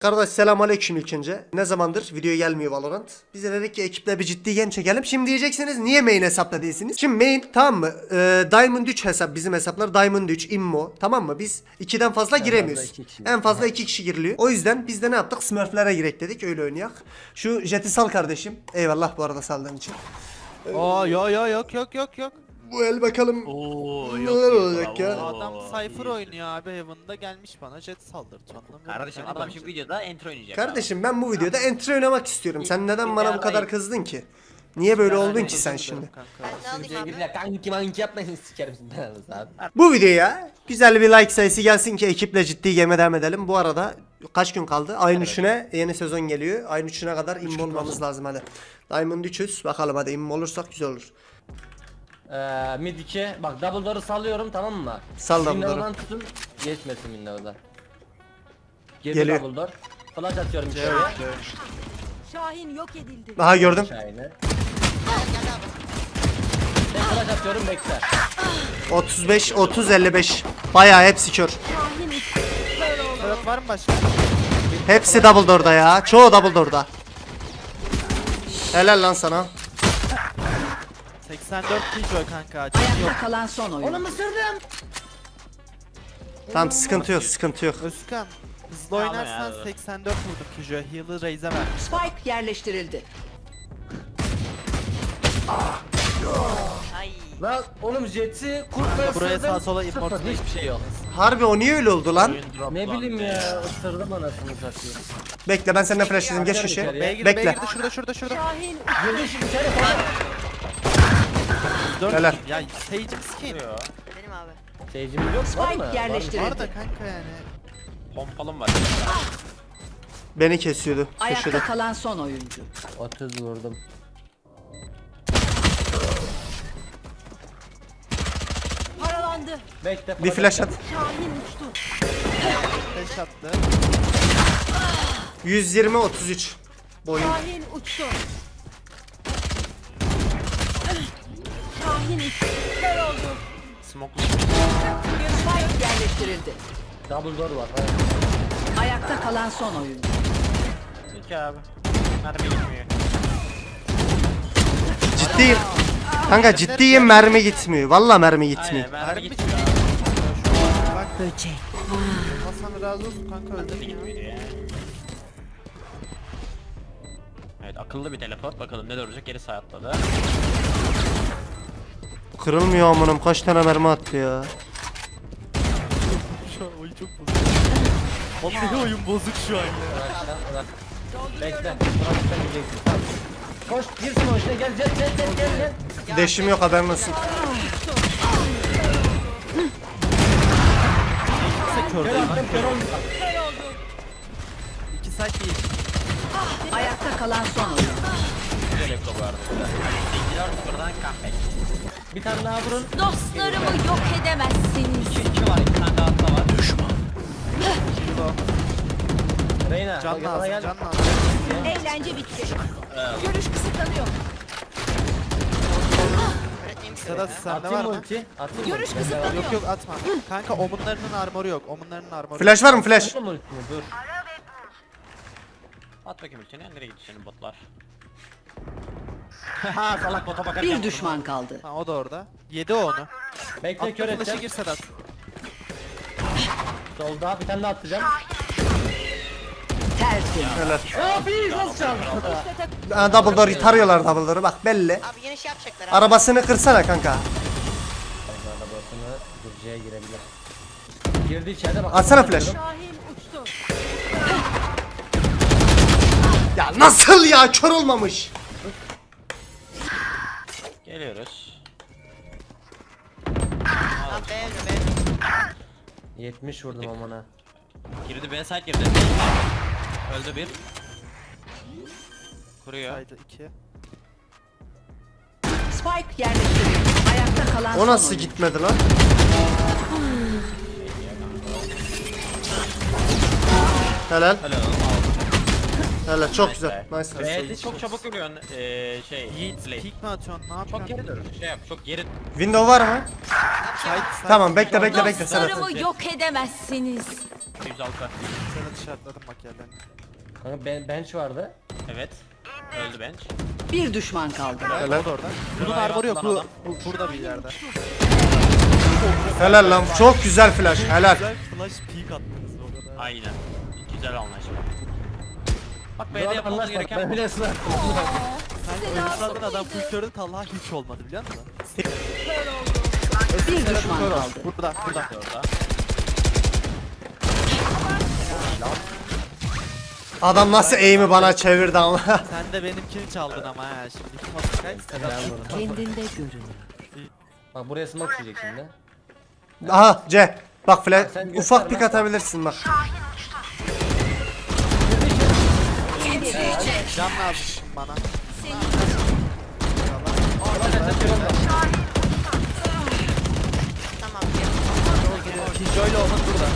Kardeş selam aleyküm ilk önce. Ne zamandır video gelmiyor Valorant. Biz de dedik ki ekiple bir ciddi game çekelim. Şimdi diyeceksiniz niye main hesapta değilsiniz? Şimdi main tamam mı? Ee, Diamond 3 hesap bizim hesaplar. Diamond 3, Immo tamam mı? Biz 2'den fazla giremiyoruz. kişi. en fazla 2 kişi giriliyor. O yüzden biz de ne yaptık? Smurflere girek dedik öyle oynayak. Şu jeti sal kardeşim. Eyvallah bu arada saldığın için. Oo yo yo yok yok yok yok. Bu el bakalım Oo, neler olacak ya. Adam Cypher oynuyor abi Heaven'da gelmiş bana jet saldırdı anlamıyorum. Kardeşim Yani adam ben- şimdi videoda entry oynayacak. Kardeşim ben bu videoda entry oynamak istiyorum. Sen neden bana bu kadar kızdın ki? Niye böyle oldun ki sen şimdi? Kanka. Kanki manki yapmayın sikerim abi. Bu videoya güzel bir like sayısı gelsin ki ekiple ciddi game devam edelim. Bu arada kaç gün kaldı? Ayın 3'üne yeni sezon geliyor. Ayın 3'üne kadar immo olmamız lazım hadi. Diamond 300 bakalım hadi immo olursak güzel olur. Ee, mid 2 bak double door'u sallıyorum tamam mı? Sal double Windows'dan tutun geçmesin Windows'da. Girdi Geliyor. double door. Flash atıyorum içeriye. Şahin yok edildi. Aha gördüm. Şahane. Tek flash atıyorum bekle. 35 30 55. Bayağı hepsi kör. Şahin Evet var mı başka? Hepsi double door'da ya. Çoğu double door'da. Helal lan sana. 84 Killjoy kanka. Jet yok. Ayakta kalan son oyun. Onu ısırdım. Tamam sıkıntı yok sıkıntı yok. Özkan hızlı oynarsan ya. 84 vurdum Killjoy. Heal'ı Raze'e ver. Spike yerleştirildi. Lan oğlum jeti kurt ve buraya ısırdım. sağa sola Sıfır, immortal hiçbir şey yok. Harbi o niye öyle oldu lan? Ne bileyim ya ısırdım anasını satayım. Bekle ben seninle flash dedim geç köşeye. Bekle. girdi şurada şurada şurada. Şahin Girdi şimdi içeri falan. 4 Helal. Ya Sage'im sikeyim. Seyircimiz yok var mı? Spike Var mı? yerleştirildi. Var da kanka yani. Pompalım var. Beni kesiyordu Ayakta köşede. kalan son oyuncu. 30 vurdum. paralandı. Bekle. Bir flash at. Şahin uçtu. 5 attı. 120 33. Boyun. Şahin uçtu. Smoke'lu. Spike yerleştirildi. Double door var. ha. Ayakta kalan son oyuncu. Peki abi. Mermi gitmiyor. Ciddiyim. Kanka ciddiyim mermi gitmiyor. Valla mermi gitmiyor. Aynen mermi gitmiyor. Bak böcek. Hasan razı olsun kanka. Gitmiyor ya. Evet akıllı bir teleport bakalım ne olacak geri sağ atladı. Kırılmıyor amanım kaç tane mermi attı ya. Şu an oyun çok bozuk. Vallahi oyun bozuk şu an ya. Bekle. Gideceksin. Tamam. Koş girsin o işine gel gel gel gel gel gel. Deşim yok haberin olsun. Kimse kör Kör değil. attım kör olmuş. 2 site değil. Ayakta kalan son bu arada. Sıfırdan comeback. Bir tane daha vurun. Dostlarımı yok edemezsiniz. 2 2 var 2 tane daha atla var. Düşman. Reyna. Can lazım gel. can lazım. Eğlence bitti. Görüş kısıtlanıyor. Sedat sende var Atayım mı? ulti. Atayım Görüş ulti. kısıtlanıyor. Yok yok atma. Kanka omunlarının armoru yok. Omunlarının armoru yok. Flash var mı flash? Atayım ultini dur. At bakayım ultini. Nereye gitti senin botlar? Haha salak bota bakarken. Bir düşman kaldı. Ha o da orada. Yedi o onu. Bekle kör Atla flash'a edeceğim. gir Sedat. Solda bir tane daha atacağım. Tertemiz. Abi nasıl çaldı? Aa, double door tarıyorlar double door'u bak belli. Abi yine şey yapacaklar abi. Arabasını kırsana kanka. Arabasını Gürcü'ye girebilir. Girdi içeride bak. Atsana flash. Şahin uçtu. Ya nasıl ya kör olmamış. Geliyoruz. Abi beğendim beğendim. 70 vurdum amına. Girdi B side girdi. Öldü bir. Kuruyor. Haydi 2. Spike yerleştirildi. Ayakta kalan son O nasıl oyuncu. gitmedi lan? Helal. Helal. Helal çok Nice güzel. Nice. Evet çok çabuk vuruyorsun eee şey Yiğit pik mi atıyorsun? Ne yapıyorsun? Çok geri dur. Şey yap çok geri. Window var mı? Tamam bekle bekle bekle Serhat. Dostlarımı yok edemezsiniz. 106. Sana dışarıladım bak yerden. Kanka ben, bench vardı. Evet. Öldü bench. Bir düşman kaldı. Helal. O da orada. Bunun armoru yok. Bu, bu burada bir yerde. Helal lan. Çok güzel flash. Helal. Güzel flash peek attınız o kadar. Aynen. Güzel anlaşma. Bak B'de yapmamız gereken bile ısrar. Kanka oyunculardan adam turret Talha hiç olmadı biliyor musun? Bir düşman kaldı. Burada burada. orada. Adam nasıl aim'i bana çevirdi ama. Sen de benimkini çaldın ama ha şimdi kim atacak? Kendinde görünür. Bak buraya smoke yiyecek şimdi. Aha C. Bak flash. Ufak pik atabilirsin bak. Can lazım bana. Tamam. İle Omen burada.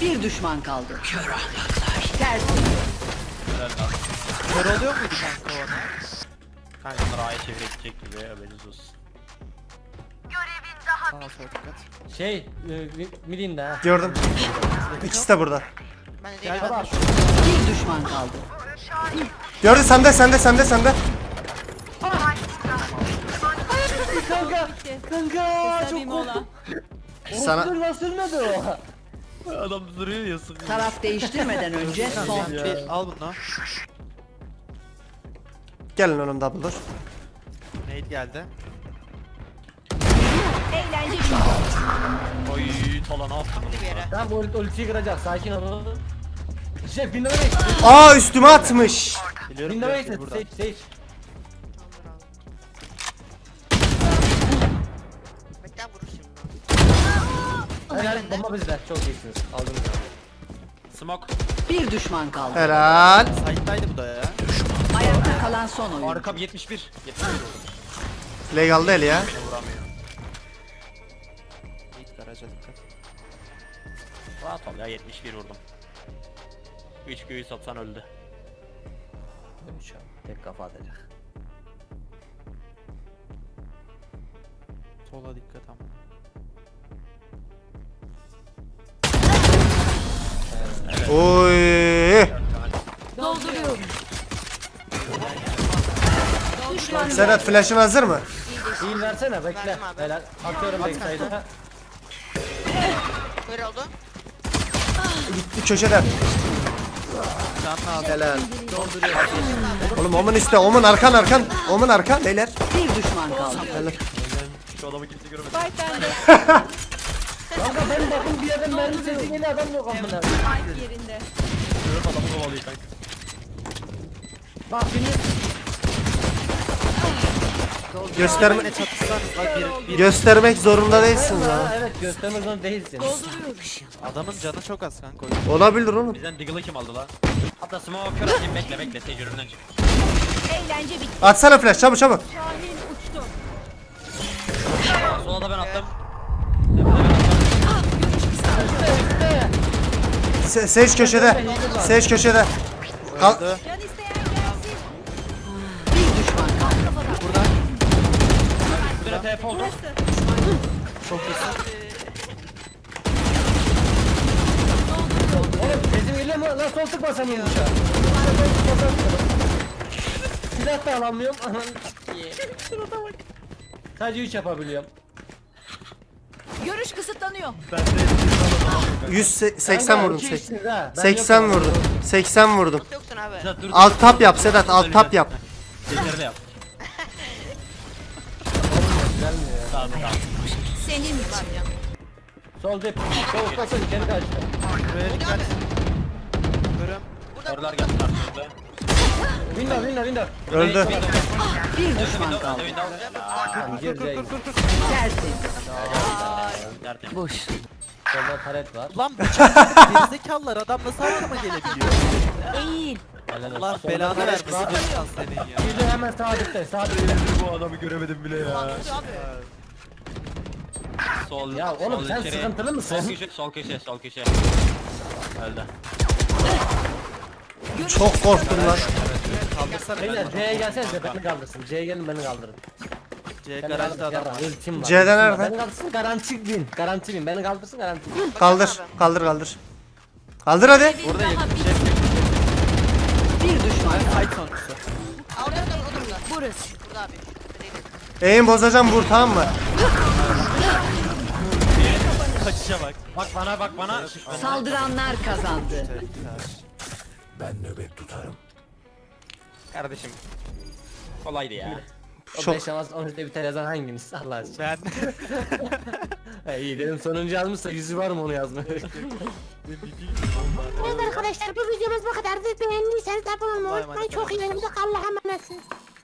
Bir düşman kaldı. Ters. Kör oluyor muydu kanka o ana? Kanka bunları A'ya çevirecek gibi haberiniz olsun. Sağa sola dikkat. Şey, e, midinde ha. Gördüm. İkisi de burada. Ben de Gel değilim. bak. Bir düşman kaldı. Gördün sende sende sende sende. Kanka, kanka Kısa bir mola. Sana Dur lan sürmedi o. Adam duruyor ya sıkıyor. Taraf değiştirmeden önce son. Bir, al bunu. gelin oğlum double door. Nate geldi. Eğlence bitti. Oy Tola ne yaptın? Bir yere. Tamam ulti- kıracak. Sakin ol. Şey, window'a geç. Aa üstüme atmış. Biliyorum. Sage, sage. Bekle vurur şimdi. Helal, bomba bizde. Çok iyisiniz. Aldınız. Smoke. Bir düşman kaldı. Helal. Side'daydı bu da ya. Ayakta kalan son oyun. Arka 71. 71 vurdum. Legalde el ya. Vuramıyor. Garaja dikkat. Rahat ol ya 71 vurdum. 3 göğü satsan öldü. Dönüş abi. Tek kafa atacak. Sola dikkat ama. Oy. Dolduruyorum. Düşman Serhat flash'ın hazır mı? Heal versene bekle. Helal. Atıyorum backside'a. Böyle oldu. Gitti köşede. Can lazım. Helal. Oğlum Omun iste. Omun arkan arkan. Omun arkan beyler. Bir düşman kaldı. Şu adamı kimse görmedi. Spike bende. Kanka ben bakın bir yerden mermi sesi geliyor adam yok amına. Yerinde. Görüp adamı kovalıyor kanka. Bak şimdi Gösterme göstermek zorunda değilsin ya. evet göstermek zorunda değilsin. adamın canı çok az kanka. Olabilir oğlum. Bizden Diggle'ı kim aldı la? Hatta smoke kör atayım bekle bekle Sage üründen çık. Eğlence bitti. Atsana flash çabuk çabuk. Şahin uçtu. Sola da ben attım. Se Sage köşede. Sage köşede. Kal Bir de TP oldu. Oğlum sesim geliyor mu? Lan sol tık basamıyorum uçağa. Silah da alamıyorum. Aman. Sadece 3 yapabiliyorum. Görüş kısıtlanıyor. 180 Kanka, vurdum. iki sek- işsiniz ha. Ben 80 yokum. vurdum. 80 vurdum. Yoksun abi. Sedat dur. Alt tap yap Sedat alt tap yap. De yap. Tamam tamam. Senin için. Sol dip. Sol basın kendi kaçtı. Buraya dikkat. Görüm. Oralar geldi karşımıza. Window window window. Öldü. Bir düşman kaldı. Window. Tamam gireceğiz. Tersin. Tertemiz. Boş. Solda taret var. Bıçak gerizekalılar adam nasıl arkama gelebiliyor? Eğil. Allah belanı vermesin var. Senin ya. Bir de hemen sağ dipte. Sağ dipte. Bu adamı göremedim bile ya. Sol. Ya oğlum sol sen içeri. sıkıntılı mısın? Sol köşe, sol köşe, sol köşe. Öldü. Çok korktum lan. Kaldırsana Beyler ben. C'ye gelsenize beni kaldırsın. C'ye gelin beni kaldırın. C Beni garajda kaldır, adam. yarra, ultim var. C'den ultim var. nerede? Beni kaldırsın garanti bin. Garanti bin. Beni kaldırsın garanti bin. Kaldır. Kaldır kaldır. Kaldır hadi. Burada yakın şey. Bir düşman. Aa, Orada orada orada. Burası. Burada abi. Eğim bozacağım vur tamam mı? Kaçışa bak. Bak bana bak bana. Saldıranlar kazandı. Kardeşim. Kolaydı ya. O Çok- 5 şans 13'te biter yazan hanginiz? Allah aşkına. Ben. Ha, iyi dedim sonuncu yazmışsa yüzü var mı onu yazmaya? Evet arkadaşlar bu videomuz bu kadardı. Beğendiyseniz abone olmayı unutmayın. Çok iyi. Allah'a emanetsiniz.